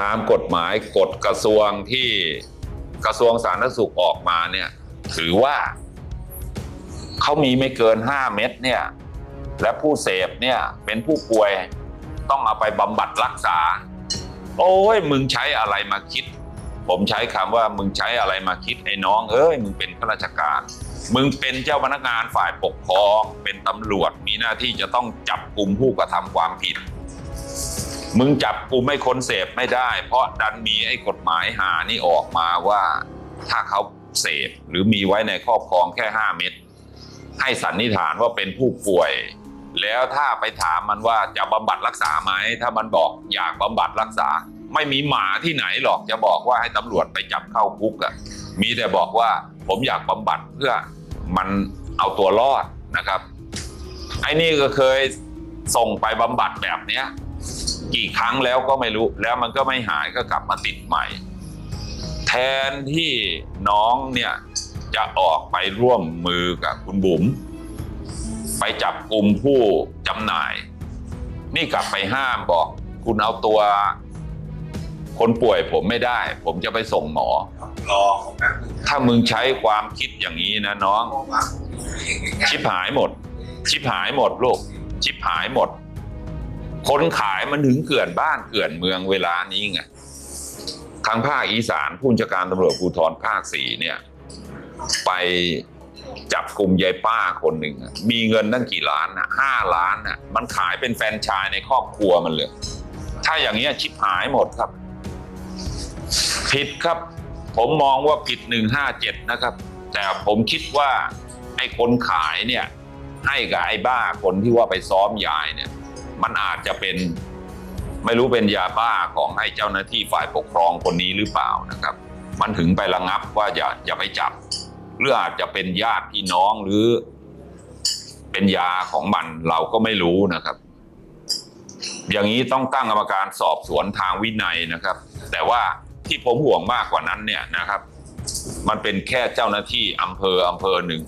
ตามกฎหมายกฎกระทรวงที่กระทรวงสาธารณสุขออกมาเนี่ย ถือว่าเขามีไม่เกิน 5 เม็ดเนี่ย และผู้เสพเนี่ยเป็นผู้ป่วยต้องเอาไปบำบัดรักษา โอ้ยมึงใช้อะไรมาคิด ผมใช้คำว่ามึงใช้อะไรมาคิดไอ้น้อง เอ้ยมึงเป็นข้าราชการ มึงเป็นเจ้าพนักงานฝ่ายปกครอง เป็นตำรวจมีหน้าที่จะต้องจับกลุ่มผู้กระทำความผิด มึงจับกลุ่มไม่ค้นเสพไม่ได้ เพราะดันมีไอ้กฎหมายหานี่ออกมาว่าถ้าเขาเสพหรือมีไว้ในครอบครองแค่ 5 เม็ดให้สันนิษฐานว่าเป็นผู้ป่วย แล้วถ้าไปถามมันว่าจะบำบัดรักษาไหมถ้ามันบอกอยากบำบัดรักษา ไม่มีหมาที่ไหนหรอกจะบอกว่าให้ตำรวจไปจับเข้าคุกอะมีแต่บอกว่าผมอยากบำบัดเพื่อมันเอาตัวรอดนะครับ ไอ้นี่ก็เคยส่งไปบำบัดแบบเนี้ย กี่ครั้งแล้วก็ไม่รู้ แล้วมันก็ไม่หายก็กลับมาติดใหม่ แทนที่น้องเนี่ยจะออกไปร่วมมือกับคุณบุ๋มไปจับกลุ่มผู้จำหน่าย นี่กลับไปห้ามบอก คุณเอาตัวคนป่วยผมไม่ได้ ผมจะไปส่งหมอ รอของแบบถ้ามึงใช้ความคิดอย่างนี้นะน้อง ชิบหายหมด ชิบหายหมดลูก ชิบหายหมด คนขายมันถึงเกลื่อนบ้านเกลื่อนเมืองเวลานี้ไงทางภาคอีสานผู้บัญชการตำรวจภูธรภาคสี่เนี่ย ไปจับกลุ่มยายป้าคนหนึ่งมีเงินตั้งกี่ล้านนะห้าล้านนะมันขายเป็นแฟนชายในครอบครัวมันเลย ถ้าอย่างเงี้ยชิบหายหมดครับ ผิดครับ ผมมองว่าผิดหนึ่งห้าเจ็ดนะครับ แต่ผมคิดว่าไอ้คนขายเนี่ย ให้กับไอ้บ้าคนที่ว่าไปซ้อมยายเนี่ย มันอาจจะเป็นไม่รู้เป็นยาบ้าของไอ้เจ้าหน้าที่ฝ่ายปกครองคนนี้หรือเปล่านะครับ มันถึงไประงับว่าอย่าอย่าไปจับหรืออาจจะเป็นญาติพี่น้องหรือ เป็นยาของมันเราก็ไม่รู้นะครับ อย่างนี้ต้องตั้งกรรมการสอบสวนทางวินัยนะครับ แต่ว่าที่ผมห่วงมากกว่านั้นเนี่ยนะครับ มันเป็นแค่เจ้าหน้าที่อำเภออำเภอหนึ่ง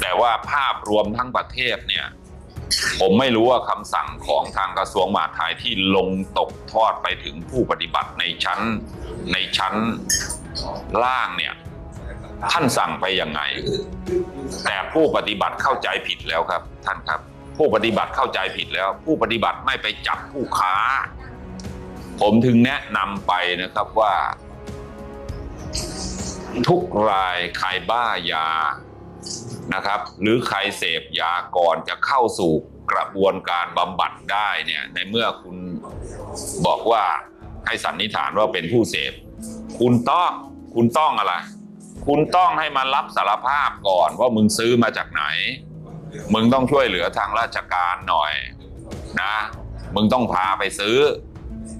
แต่ว่าภาพรวมทั้งประเทศเนี่ย ผมไม่รู้ว่าคำสั่งของทางกระทรวงมหาดไทยที่ลงตกทอดไปถึงผู้ปฏิบัติในชั้นในชั้นล่างเนี่ย ท่านสั่งไปยังไง แต่ผู้ปฏิบัติเข้าใจผิดแล้วครับ ท่านครับ ผู้ปฏิบัติเข้าใจผิดแล้ว ผู้ปฏิบัติไม่ไปจับผู้ค้า ผมถึงแนะนำไปนะครับว่า ทุกรายใครบ้ายา นะครับ หรือใครเสพยาก่อนจะเข้าสู่กระบวนการบำบัดได้เนี่ยในเมื่อคุณบอกว่าให้สันนิษฐานว่าเป็นผู้เสพ คุณต้องคุณต้องอะไร คุณต้องให้มันรับสารภาพก่อนว่ามึงซื้อมาจากไหน มึงต้องช่วยเหลือทางราชการหน่อยนะ มึงต้องพาไปซื้อ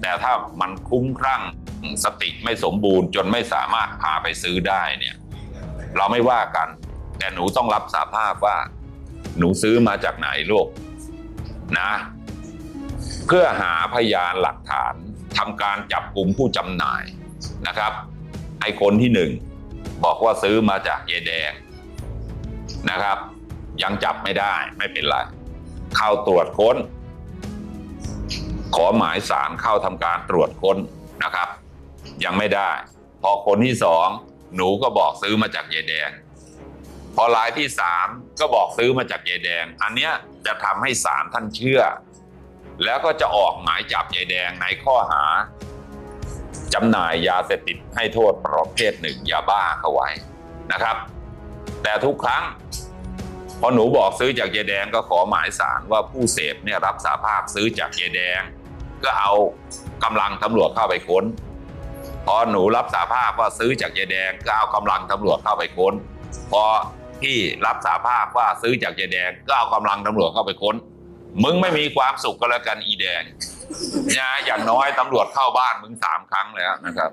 แต่ถ้ามันคุ้มคลั่งสติไม่สมบูรณ์จนไม่สามารถพาไปซื้อได้เนี่ย เราไม่ว่ากัน แต่หนูต้องรับสาภาพว่า หนูซื้อมาจากไหนลูกนะ เพื่อหาพยานหลักฐานทำการจับกลุ่มผู้จำหน่ายนะครับ ไอ้คนที่หนึ่งบอกว่าซื้อมาจากยายแดงนะครับ ยังจับไม่ได้ไม่เป็นไรเข้าตรวจค้น ขอหมายสารเข้าทำการตรวจค้นนะครับ ยังไม่ได้ พอคนที่สองหนูก็บอกซื้อมาจากยายแดง พอรายที่สามก็บอกซื้อมาจากยายแดง อันเนี้ยจะทำให้ศาลท่านเชื่อ แล้วก็จะออกหมายจับยายแดงในข้อหาจำหน่ายยาเสพติดให้โทษประเภทหนึ่งยาบ้าเข้าไว้นะครับ แต่ทุกครั้งพอหนูบอกซื้อจากยายแดงก็ขอหมายสารว่าผู้เสพเนี่ยรับสาภาพซื้อจากยายแดง ก็เอากำลังตำรวจเข้าไปค้น พอหนูรับสาภาพว่าซื้อจากยายแดงก็เอากำลังตำรวจเข้าไปค้น พอ พี่รับสาภาพว่าซื้อจากยายแดงก็เอากำลังตำรวจเข้าไปค้น มึงไม่มีความสุขก็แล้วกันอีแดงนะอย่างน้อยตำรวจเข้าบ้านมึงสามครั้งแล้วนะครับ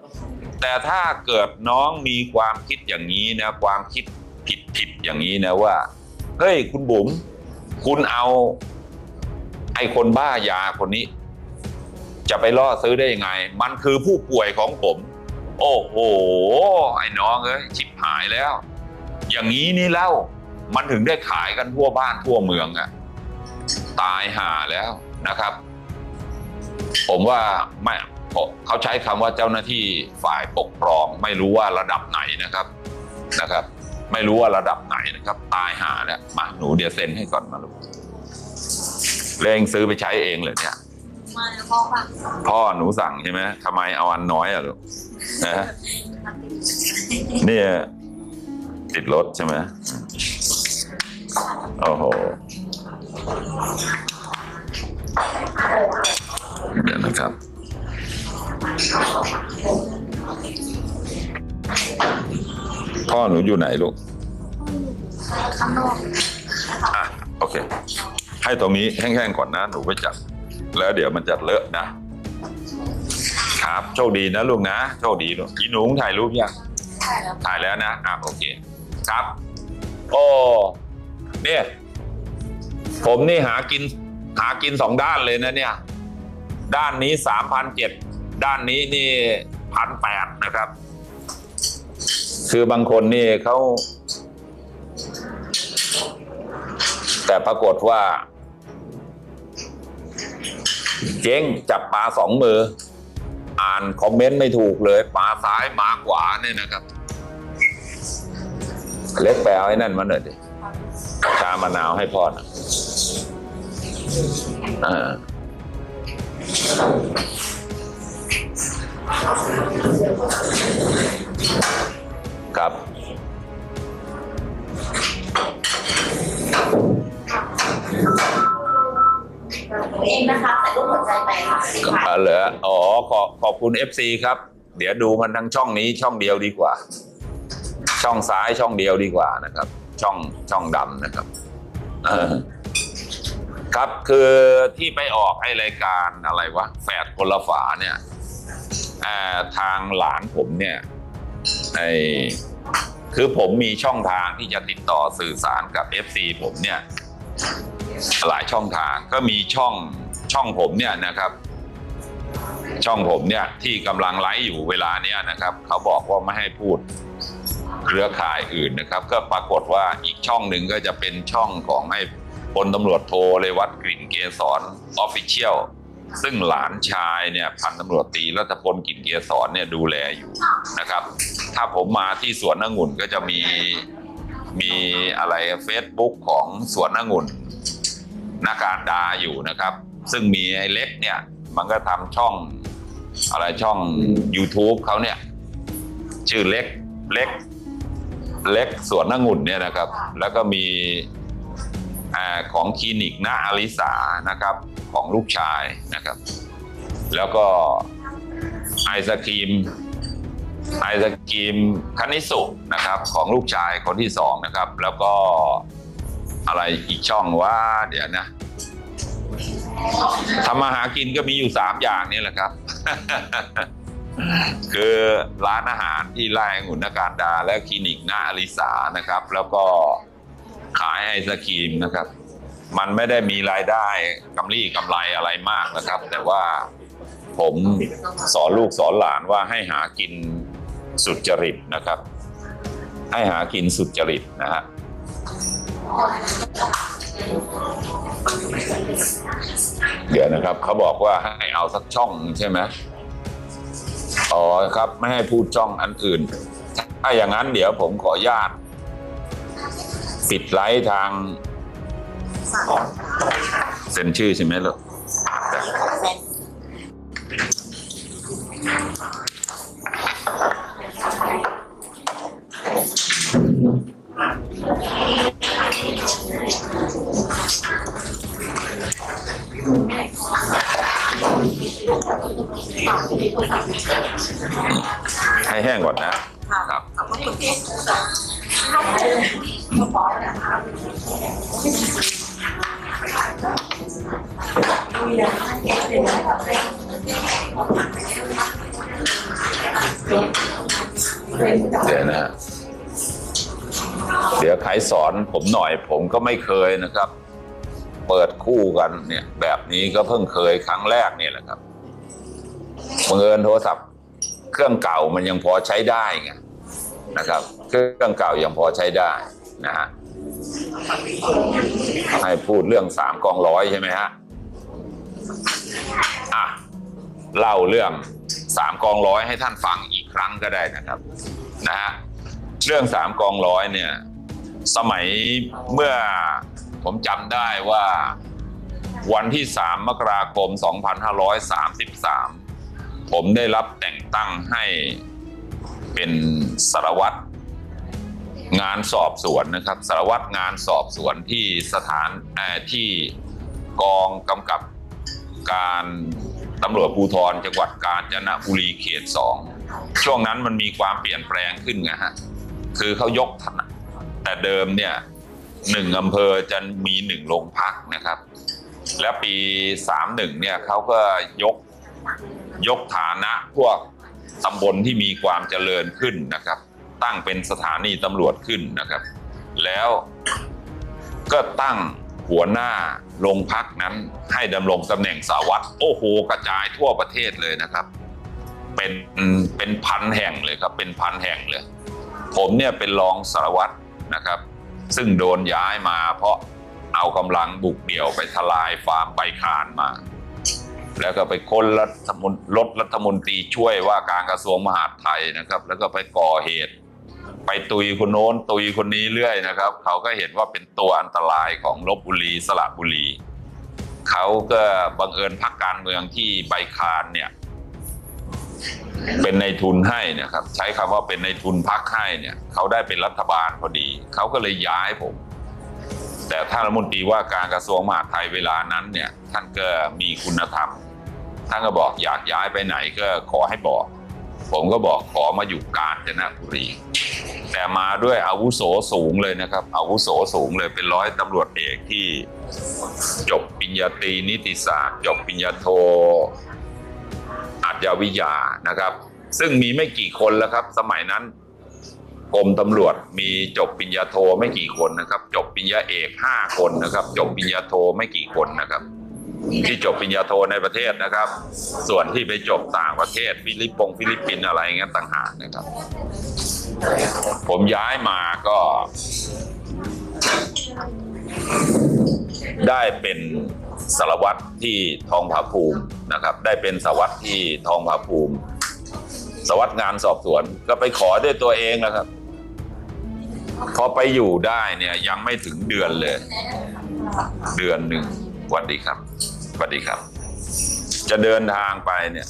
แต่ถ้าเกิดน้องมีความคิดอย่างนี้นะ ความคิดผิดผิดๆอย่างนี้นะว่าเฮ้ยคุณบุ๋มคุณเอาไอ้คนบ้ายาคนนี้ จะไปล่อซื้อได้ยังไง มันคือผู้ป่วยของผม โอ้โห ไอ้น้องเอ้ยชิบหายแล้ว อย่างนี้นี่เล่ามันถึงได้ขายกันทั่วบ้านทั่วเมืองอะตายห่าแล้วนะครับ ผมว่าไม่เขาใช้คำว่าเจ้าหน้าที่ฝ่ายปกครอง ไม่รู้ว่าระดับไหนนะครับนะครับ ไม่รู้ว่าระดับไหนนะครับ ตายหาแล้วมาหนูเดี๋ยวเซ็นให้ก่อนมาลูกเร่งซื้อไปใช้เองเลยเนี่ยมาแล้วพ่อพ่อหนูสั่งใช่ไหมทำไมเอาอันน้อยอะลูกนะฮะเนี่ย ติดรถใช่ไหมโอ้โหเดี๋ยวนะครับพ่อหนูอยู่ไหนลูกข้างนอกอะโอเค ให้ตรงนี้แห้งๆก่อนนะ หนูไปจับ แล้วเดี๋ยวมันจะเลอะนะ ครับ โชคดีนะลูกนะ โชคดีลูกอีหนูถ่ายรูปยังใช่แล้วถ่ายแล้วนะ อะโอเค ครับ โอ้เนี่ย ผมนี่หากิน หากินสองด้านเลยนะเนี่ย ด้านนี้สามพันเจ็ดด้านนี้นี่พันแปดนะครับ คือบางคนนี่เขา แต่ปรากฏว่า เจ๊งจับปลาสองมือ อ่านคอมเมนต์ไม่ถูกเลยปลาซ้ายมาขวาเนี่ยนะครับ เล็กแปลไอ้นั่นมาหน่อยดิชามะนาวให้พ่อหนะอ่าครับ เองนะคะใส่รูปหัวใจไปค่ะสีขาวอ๋อเหรออ๋อขอขอบคุณ FC ครับ เดี๋ยวดูมันทั้งช่องนี้ช่องเดียวดีกว่า ช่องซ้ายช่องเดียวดีกว่านะครับ ช่องช่องดำนะครับครับคือที่ไปออกไอรายการอะไรวะแฝดคนละฝาเนี่ยทางหลานผมเนี่ยไอคือผมมีช่องทางที่จะติดต่อสื่อสารกับ FC ผมเนี่ย หลายช่องทางก็มีช่องช่องผมเนี่ยนะครับ ช่องผมเนี่ยที่กำลังไลฟ์อยู่เวลาเนี้ยนะครับ เขาบอกว่าไม่ให้พูด เครือข่ายอื่นนะครับ ก็ปรากฏว่าอีกช่องหนึ่งก็จะเป็นช่องของให้พลตำรวจโทเลวัตกลิ่นเกษรออฟฟิเชียลซึ่งหลานชายเนี่ยพันตำรวจตีรัตพลกลิ่นเกษรเนี่ยดูแลอยู่นะครับ ถ้าผมมาที่สวนองุ่นก็จะมีมีอะไรเฟซบุ๊กของสวนองุ่นนาการดาอยู่นะครับ ซึ่งมีไอ้เล็กเนี่ยมันก็ทำช่องอะไรช่อง YouTube เขาเนี่ย ชื่อเล็กเล็ก เล็กสวนองุ่นเนี่ยนะครับ แล้วก็มีอของคลินิกนาอาริสานะครับของลูกชายนะครับ แล้วก็ไอศครีมไอศครีมคานิสุนะครับ ของลูกชายคนที่สองนะครับ แล้วก็อะไรอีกช่องว่าเดี๋ยวนะทำมาหากินก็มีอยู่สามอย่างนี่แหละครับ คือร้านอาหารที่ไร่องุ่นนการดา และคลินิกหน้าอลิสานะครับ แล้วก็ขายไอศครีมนะครับ มันไม่ได้มีรายได้กำไรกำไรอะไรมากนะครับ แต่ว่าผมสอนลูกสอนหลานว่าให้หากินสุจริตนะครับ ให้หากินสุจริตนะฮะเดี๋ยวนะครับ เขาบอกว่าให้เอาสักช่องใช่ไหม อ๋อครับไม่ให้พูดจ้องอันอื่น ถ้าอย่างนั้นเดี๋ยวผมขออนุญาต ปิดไลฟ์ทางเซ็นชื่อใช่ไหมลูก เซ็นให้แห้งก่อนนะค่ะครับขอบคุณค่ะเดี๋ยวนะฮะเดี๋ยวใครสอนผมหน่อยผมก็ไม่เคยนะครับ เปิดคู่กันเนี่ย แบบนี้ก็เพิ่งเคยครั้งแรกเนี่ยแหละครับ บังเอิญโทรศัพท์เครื่องเก่ามันยังพอใช้ได้ไงนะครับ เครื่องเก่ายังพอใช้ได้นะฮะให้พูดเรื่องสามกองร้อยใช่ไหมฮะอะเล่าเรื่องสามกองร้อยให้ท่านฟังอีกครั้งก็ได้นะครับนะฮะเรื่องสามกองร้อยเนี่ย สมัยเมื่อผมจำได้ว่าวันที่3มกราคม 2533 ผมได้รับแต่งตั้งให้เป็นสารวัตรงานสอบสวนนะครับ สารวัตรงานสอบสวนที่สถานที่กองกำกับการตำรวจภูธรจังหวัดกาญจนบุรีเขตสองช่วงนั้นมันมีความเปลี่ยนแปลงขึ้นนะฮะคือเขายกฐานะแต่เดิมเนี่ยหนึ่งอำเภอจะมีหนึ่งโรงพักนะครับ และปี 31เนี่ยเขาก็ยก ยกฐานะพวกตำบลที่มีความเจริญขึ้นนะครับ ตั้งเป็นสถานีตำรวจขึ้นนะครับ แล้วก็ตั้งหัวหน้าโรงพักนั้นให้ดำรงตำแหน่งสาวัตรโอ้โหกระจายทั่วประเทศเลยนะครับ เป็นเป็นพันแห่งเลยครับ เป็นพันแห่งเลย ผมเนี่ยเป็นรองสารวัตรนะครับ ซึ่งโดนย้ายมาเพราะเอากำลังบุกเดี่ยวไปทลายฟาร์มใบคานมา แล้วก็ไปค้นรัฐมนรถรัฐมนตรีช่วยว่าการกระทรวงมหาดไทยนะครับ แล้วก็ไปก่อเหตุ ไปตุยคนโน้นตุยคนนี้เรื่อยนะครับ เขาก็เห็นว่าเป็นตัวอันตรายของลบบุรีสระบุรี เขาก็บังเอิญพักการเมืองที่ใบคานเนี่ยเป็นในทุนให้นะครับ ใช้คำว่าเป็นในทุนพักให้เนี่ยเขาได้เป็นรัฐบาลพอดี เขาก็เลยย้ายผม แต่ท่านรัฐมนตรีว่าการกระทรวงมหาดไทยเวลานั้นเนี่ยท่านก็มีคุณธรรม ท่านก็บอกอยากย้ายไปไหนก็ขอให้บอก ผมก็บอกขอมาอยู่กาญจนบุรี แต่มาด้วยอาวุโสสูงเลยนะครับอาวุโสสูงเลยเป็นร้อยตำรวจเอกที่จบปริญญาตรีนิติศาสตร์ จบปริญญาโทอาจยวิทยานะครับ ซึ่งมีไม่กี่คนแล้วครับ สมัยนั้นกรมตำรวจมีจบปริญญาโทไม่กี่คนนะครับ จบปริญญาเอกห้าคนนะครับ จบปริญญาโทไม่กี่คนนะครับ ที่จบปริญญาโทในประเทศนะครับ ส่วนที่ไปจบต่างประเทศฟิลิปปงฟิลิปปินส์อะไรเงี้ยต่างหากนะครับ ผมย้ายมาก็ ได้เป็นสารวัตรที่ทองผาภูมินะครับ ได้เป็นสารวัตรที่ทองผาภูมิสารวัตรงานสอบสวนก็ไปขอด้วยตัวเองนะครับ พอไปอยู่ได้เนี่ยยังไม่ถึงเดือนเลย เดือนหนึ่งวัสดีครับ สวัสดีครับ จะเดินทางไปเนี่ย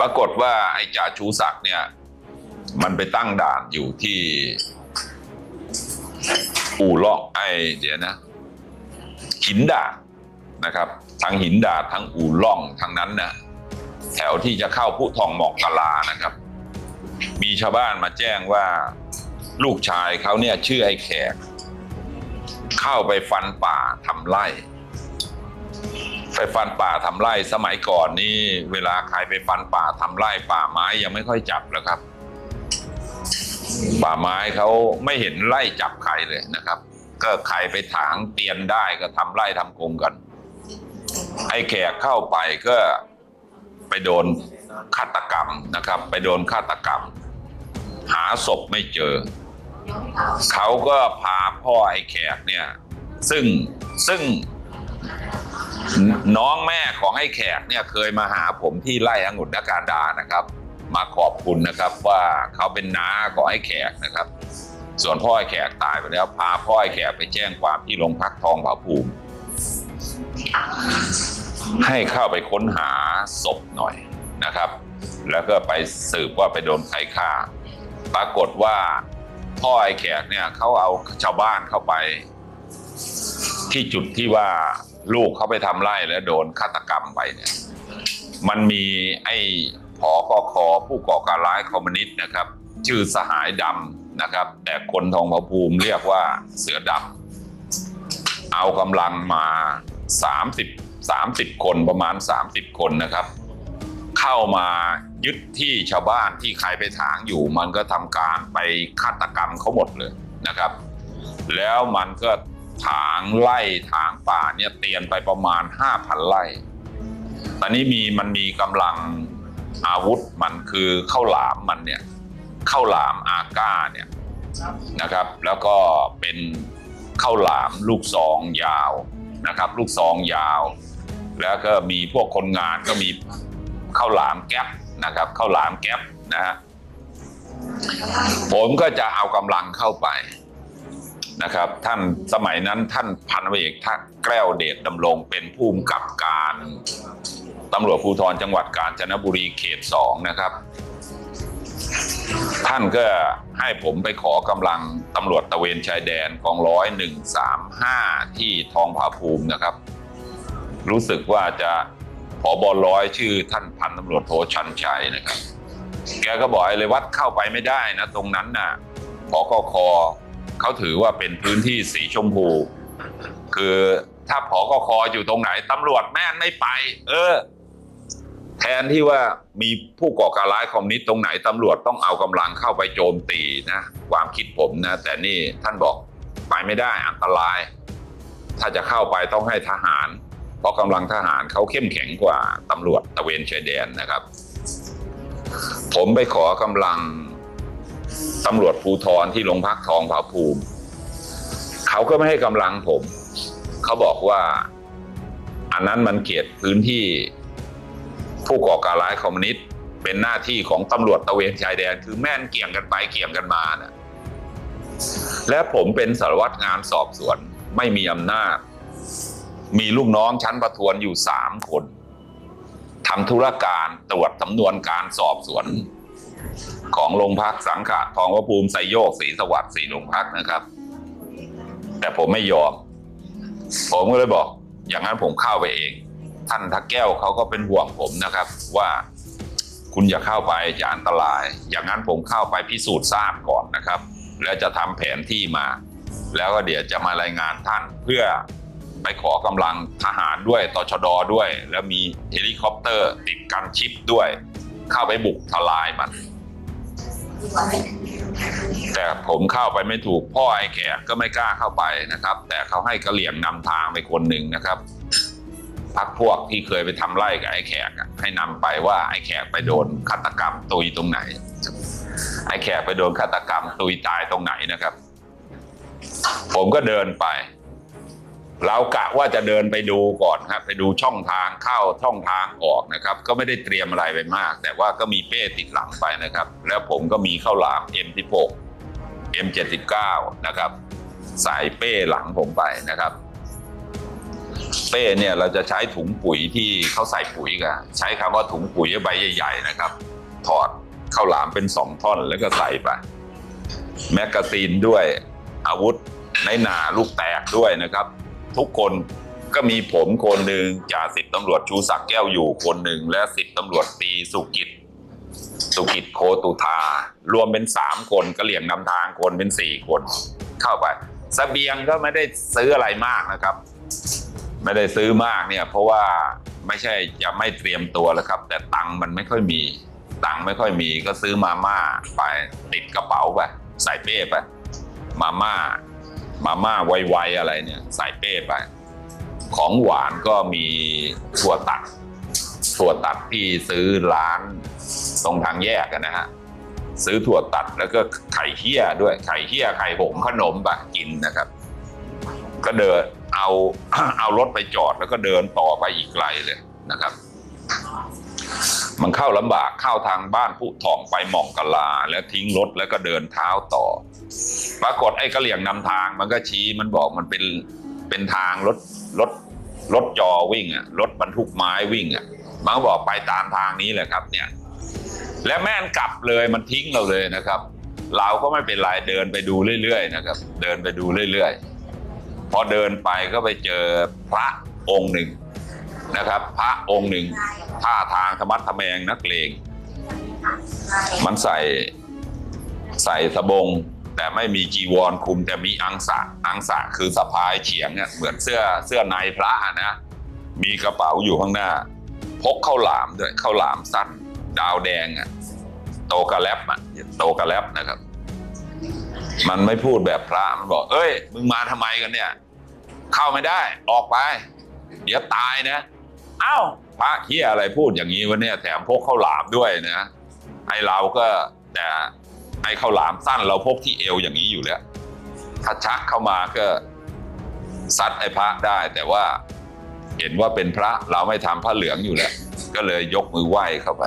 ปรากฏว่าไอ้จ่าชูศักดิ์เนี่ย มันไปตั้งด่านอยู่ที่ อู่ล่องไอ้เดี๋ยวนะ หินดาดนะครับ ทั้งหินดาดทั้งอู่ล่องทั้งนั้นน่ะ แถวที่จะเข้าผู้ทองหมอกกะลานะครับ มีชาวบ้านมาแจ้งว่าลูกชายเขาเนี่ยชื่อไอ้แขก เข้าไปฟันป่าทำไร่ ไปฟันป่าทำไร่สมัยก่อนนี่เวลาใครไปฟันป่าทำไร่ป่าไม้ยังไม่ค่อยจับแล้วครับ ป่าไม้เขาไม่เห็นไล่จับใครเลยนะครับ ก็ใครไปถางเตียนได้ก็ทำไร่ทำกงกันไอ้แขกเข้าไปก็ ไปโดนฆาตกรรมนะครับ ไปโดนฆาตกรรม หาศพไม่เจอ เขาก็พาพ่อไอ้แขกเนี่ย ซึ่งซึ่งน้องแม่ของไอ้แขกเนี่ยเคยมาหาผมที่ไร่องุ่นนการดานะครับ มาขอบคุณนะครับว่าเขาเป็นน้าของไอ้แขกนะครับ ส่วนพ่อไอ้แขกตายไปแล้วพาพ่อไอ้แขกไปแจ้งความที่โรงพักทองผาภูมิ ให้เข้าไปค้นหาศพหน่อยนะครับ แล้วก็ไปสืบว่าไปโดนใครฆ่า ปรากฏว่าพ่อไอ้แขกเนี่ยเขาเอาชาวบ้านเข้าไป ที่จุดที่ว่าลูกเขาไปทำไร่แล้วโดนฆาตกรรมไปเนี่ย มันมีไอ้ผอกอคอผู้ก่อการร้ายคอมมิวนิสต์นะครับ ชื่อสหายดำนะครับ แต่คนทองผาภูมิเรียกว่าเสือดำเอากำลังมา 30 30 คนประมาณ 30 คนนะครับ เข้ามายึดที่ชาวบ้านที่ใครไปถางอยู่ มันก็ทำการไปฆาตกรรมเขาหมดเลยนะครับ แล้วมันก็ถางไล่ถางป่าเนี่ยเตียนไปประมาณ 5,000 ไร่ ตอนนี้มีมันมีกำลังอาวุธมันคือข้าวหลามมันเนี่ยข้าวหลามอาก้าเนี่ยนะครับ แล้วก็เป็นข้าวหลามลูกซองยาวนะครับ ลูกซองยาว แล้วก็มีพวกคนงานก็มีข้าวหลามแก๊ปนะครับข้าวหลามแก๊ปนะฮะผมก็จะเอากำลังเข้าไปนะครับ ท่านสมัยนั้นท่านพันเอกทักแก้วเดชดำรงเป็นผู้กำกับการตำรวจภูธรจังหวัดกาญจนบุรีเขตสองนะครับ ท่านก็ให้ผมไปขอกำลังตำรวจตะเวนชายแดนกองร้อยหนึ่งสามห้าที่ทองผาภูมินะครับ รู้สึกว่าจะผอบอร้อยชื่อท่านพันตำรวจโทชันชัยนะครับ แกก็บอกไอ้เลยวัดเข้าไปไม่ได้นะ ตรงนั้นน่ะพอกคเขาถือว่าเป็นพื้นที่สีชมพู คือถ้าพอกคอยู่ตรงไหนตำรวจแม่นไม่ไป เออ แทนที่ว่ามีผู้ก่อการร้ายคอมมิวนิสต์ตรงไหนตำรวจต้องเอากำลังเข้าไปโจมตีนะ ความคิดผมนะ แต่นี่ท่านบอกไปไม่ได้อันตราย ถ้าจะเข้าไปต้องให้ทหาร เพราะกำลังทหารเขาเข้มแข็งกว่าตำรวจตะเวนชายแดนนะครับ ผมไปขอกำลังตำรวจภูธรที่โรงพักทองผาภูมิ เขาก็ไม่ให้กำลังผม เขาบอกว่าอันนั้นมันเขตพื้นที่ผู้ก่อการร้ายคอมมิวนิสต์เป็นหน้าที่ของตำรวจตะเวนชายแดน คือแม่นเกี่ยงกันไปเกี่ยงกันมานะและผมเป็นสารวัตรงานสอบสวนไม่มีอำนาจ มีลูกน้องชั้นประทวนอยู่สามคนทำธุรการตรวจสำนวนการสอบสวน ของโรงพักสังขะทองพระภูมิไซโยกศรีสวัสดิ์สี่โรงพักนะครับ แต่ผมไม่ยอม ผมก็เลยบอก อย่างนั้นผมเข้าไปเอง ท่านทักแก้วเขาก็เป็นห่วงผมนะครับ ว่าคุณอย่าเข้าไปจะอันตราย อย่างนั้นผมเข้าไปพิสูจน์ทราบก่อนนะครับ แล้วจะทำแผนที่มา แล้วก็เดี๋ยวจะมารายงานท่านเพื่อ ไปขอกำลังทหารด้วยตชดด้วย แล้วมีเฮลิคอปเตอร์ติดกันชิปด้วย เข้าไปบุกทลายมัน แต่ผมเข้าไปไม่ถูกพ่อไอ้แขกก็ไม่กล้าเข้าไปนะครับ แต่เขาให้กระเหลี่ยงนำทางไปคนหนึ่งนะครับพักพวกที่เคยไปทำไร่กับไอ้แขกให้นำไปว่าไอ้แขกไปโดนฆาตกรรมตุยตรงไหน ไอ้แขกไปโดนฆาตกรรมตุยตายตรงไหนนะครับ ผมก็เดินไป เรากะว่าจะเดินไปดูก่อนครับ ไปดูช่องทางเข้าช่องทางออกนะครับ ก็ไม่ได้เตรียมอะไรไปมาก แต่ว่าก็มีเป้ติดหลังไปนะครับ แล้วผมก็มีข้าวหลาม M16 M79 นะครับ สายเป้หลังผมไปนะครับ เป้เนี่ยเราจะใช้ถุงปุ๋ยที่เขาใส่ปุ๋ยกันใช้คำว่าถุงปุ๋ยใบใหญ่ ๆ นะครับ ถอดข้าวหลามเป็นสองท่อนแล้วก็ใส่ไปแมกกาซีนด้วยอาวุธในหนาลูกแตกด้วยนะครับ ทุกคนก็มีผมคนหนึ่งจ่าสิบตำรวจชูศักดิ์แก้วอยู่คนหนึ่งและสิบตำรวจตีสุกิจ สุกิจโคตุธารวมเป็นสามคนกระเหลี่ยงนำทางคนเป็นสี่คน เข้าไปสเสบียงก็ไม่ได้ซื้ออะไรมากนะครับ ไม่ได้ซื้อมากเนี่ย เพราะว่าไม่ใช่จะไม่เตรียมตัวแล้วครับ แต่ตังค์มันไม่ค่อยมี ตังค์ไม่ค่อยมีก็ซื้อมาม่าไปติดกระเป๋าไปใส่เป้ไปมาม่า มาม่าไวๆอะไรเนี่ย ใส่เป้ไป ของหวานก็มีถั่วตัดถั่วตัดที่ซื้อร้านตรงทางแยกกันนะฮะซื้อถั่วตัดแล้วก็ไข่เหี้ยด้วยไข่เหี้ยไข่หงขนมไปกินนะครับ ก็เดินเอาเอารถไปจอดแล้วก็เดินต่อไปอีกไกลเลยนะครับ มันเข้าลำบากเข้าทางบ้านผู้ทองไปหม่องกะลา แล้วทิ้งรถแล้วก็เดินเท้าต่อ ปรากฏไอ้กระเหลี่ยงนำทางมันก็ชี้มันบอกมันเป็นเป็นทางรถรถรถจอวิ่งอะรถบรรทุกไม้วิ่งอะมันก็บอกไปตามทางนี้แหละครับ เนี่ย และแม่นกลับเลยมันทิ้งเราเลยนะครับ เราก็ไม่เป็นไรเดินไปดูเรื่อยๆนะครับ เดินไปดูเรื่อยๆพอเดินไปก็ไปเจอพระองค์หนึ่งนะครับ พระองค์หนึ่งท่าทางธรรมัดทะแมงนักเลงมันใส่ใส่สบง แต่ไม่มีจีวรคลุมแต่มีอังสะอังสะคือสะพายเฉียงเนี่ยเหมือนเสื้อเสื้อในพระอะนะ มีกระเป๋าอยู่ข้างหน้า พกข้าวหลามด้วยข้าวหลามสั้น ดาวแดงอะโตกระแลบอะโตกระแลบนะครับ มันไม่พูดแบบพระมันบอก เอ้ย มึงมาทำไมกันเนี่ย เข้าไม่ได้ ออกไป เดี๋ยวตายนะเอ้าพระเฮียอะไรพูดอย่างนี้วะเนี่ยแถมพกข้าวหลามด้วยนะไอเราก็แต่ ไอ้ข้าวหลามสั้นเราพกที่เอวอย่างนี้อยู่แล้ว ถ้าชักเข้ามาก็ซัดไอ้พระได้ แต่ว่าเห็นว่าเป็นพระเราไม่ทำพระเหลืองอยู่แล้ว ก็เลยยกมือไหว้เข้าไป